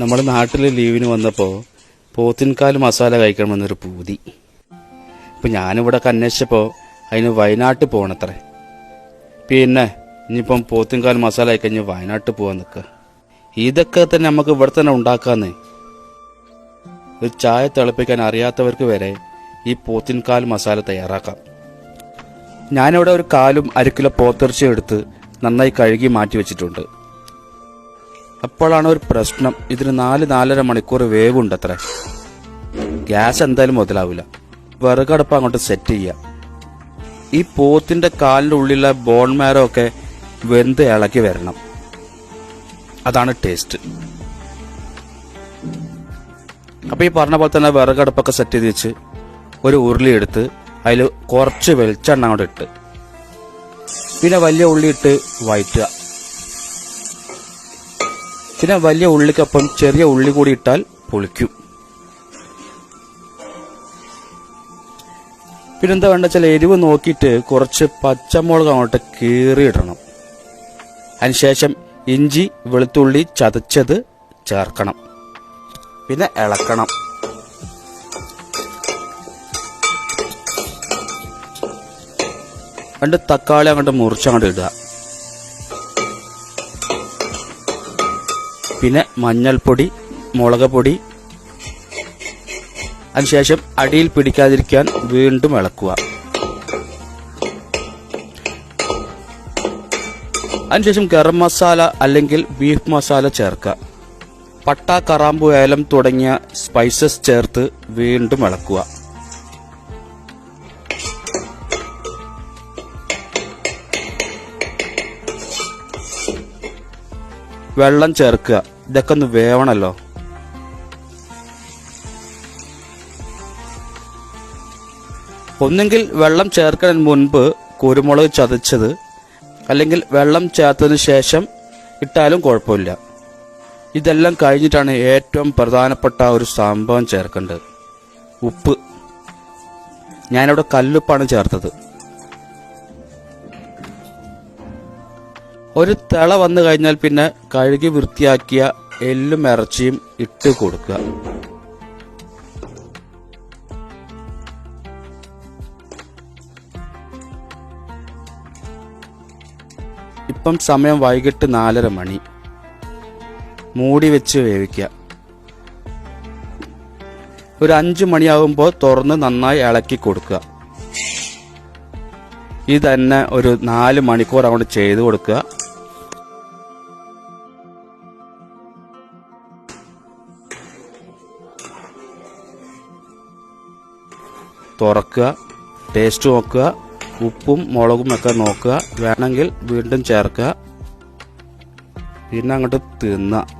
നമ്മൾ നാട്ടിൽ ലീവിന് വന്നപ്പോൾ പോത്തിൻകാൽ മസാല കഴിക്കണമെന്നൊരു പൂതി. ഇപ്പം ഞാനിവിടെ അന്വേഷിച്ചപ്പോൾ അതിന് വയനാട്ടിൽ പോകണത്രേ പിന്നെ ഇനിയിപ്പം പോത്തിൻകാൽ മസാല കഴിക്കഴിഞ്ഞ് വയനാട്ടിൽ പോകാൻ നിൽക്കുക. ഇതൊക്കെ തന്നെ നമുക്ക് ഇവിടെ തന്നെ ഉണ്ടാക്കാന്ന്. ഒരു ചായ തിളപ്പിക്കാൻ അറിയാത്തവർക്ക് വരെ ഈ പോത്തിൻകാൽ മസാല തയ്യാറാക്കാം. ഞാനിവിടെ ഒരു കാലും അരക്കിലോ പോത്തിറച്ചിയും പോത്തിറച്ചി എടുത്ത് നന്നായി കഴുകി മാറ്റി വെച്ചിട്ടുണ്ട്. അപ്പോഴാണ് ഒരു പ്രശ്നം. ഇതിന് നാല് നാലര മണിക്കൂർ വേവുണ്ട് അത്ര ഗ്യാസ് എന്തായാലും മുതലാവില്ല വിറകടുപ്പ് അങ്ങോട്ട് സെറ്റ് ചെയ്യാം. ഈ പോത്തിന്റെ കാലിന്റെ ഉള്ളിലുള്ള ബോൺ മാരോ ഒക്കെ വെന്ത് ഇളക്കി വരണം. അതാണ് ടേസ്റ്റ് അപ്പൊ ഈ പറഞ്ഞ പോലെ തന്നെ വിറകടുപ്പൊക്കെ സെറ്റ് ചെയ്ത് വെച്ച് ഒരു ഉരുളി എടുത്ത് അതിൽ കുറച്ച് വെളിച്ചെണ്ണ അങ്ങോട്ട് ഇട്ട്. പിന്നെ വലിയ ഉള്ളി ഇട്ട് വഴറ്റുക. പിന്നെ വലിയ ഉള്ളിക്കൊപ്പം ചെറിയ ഉള്ളി കൂടി ഇട്ടാൽ പൊളിക്കും. പിന്നെന്താ വേണ്ട വെച്ചാൽ എരിവ് നോക്കിയിട്ട് കുറച്ച് പച്ചമുളക് അങ്ങോട്ട് കീറിയിടണം. അതിനുശേഷം ഇഞ്ചി വെളുത്തുള്ളി ചതച്ചത് ചേർക്കണം. പിന്നെ ഇളക്കണം. രണ്ട് തക്കാളി അങ്ങോട്ട് മുറിച്ചങ്ങോട്ട് ഇടുക. പിന്നെ മഞ്ഞൾപ്പൊടി മുളക് പൊടി അതിനുശേഷം അടിയിൽ പിടിക്കാതിരിക്കാൻ വീണ്ടും ഇളക്കുക. അതിനുശേഷം ഗരം മസാല അല്ലെങ്കിൽ ബീഫ് മസാല ചേർക്കുക. പട്ട കറാമ്പു ഏലം തുടങ്ങിയ സ്പൈസസ് ചേർത്ത് വീണ്ടും ഇളക്കുക. വെള്ളം ചേർക്കുക. ഇതൊക്കെ ഒന്ന് വേവണല്ലോ. ഒന്നെങ്കിൽ വെള്ളം ചേർക്കുന്നതിന് മുൻപ് കുരുമുളക് ചതച്ചത് അല്ലെങ്കിൽ വെള്ളം ചേർത്തതിന് ശേഷം ഇട്ടാലും കുഴപ്പമില്ല. ഇതെല്ലാം കഴിഞ്ഞിട്ടാണ് ഏറ്റവും പ്രധാനപ്പെട്ട ഒരു സംഭവം ചേർക്കേണ്ടത്. ഉപ്പ്. ഞാനിവിടെ കല്ലുപ്പാണ് ചേർത്തത്. ഒരു തിള വന്നു കഴിഞ്ഞാൽ പിന്നെ കഴുകി വൃത്തിയാക്കിയ എല്ലും ഇറച്ചിയും ഇട്ട് കൊടുക്കുക. ഇപ്പം സമയം വൈകിട്ട് നാലര മണി. മൂടി വെച്ച് വേവിക്കുക. ഒരു അഞ്ചു മണിയാകുമ്പോൾ തുറന്ന് നന്നായി ഇളക്കി കൊടുക്കുക. ഇത് തന്നെ ഒരു നാല് മണിക്കൂർ അങ്ങോട്ട് ചെയ്ത് കൊടുക്കുക. തുറക്കുക ടേസ്റ്റ് നോക്കുക ഉപ്പും മുളകും ഒക്കെ നോക്കുക. വേണമെങ്കിൽ വീണ്ടും ചേർക്കുക. പിന്നെ അങ്ങോട്ട് തിന്നുക.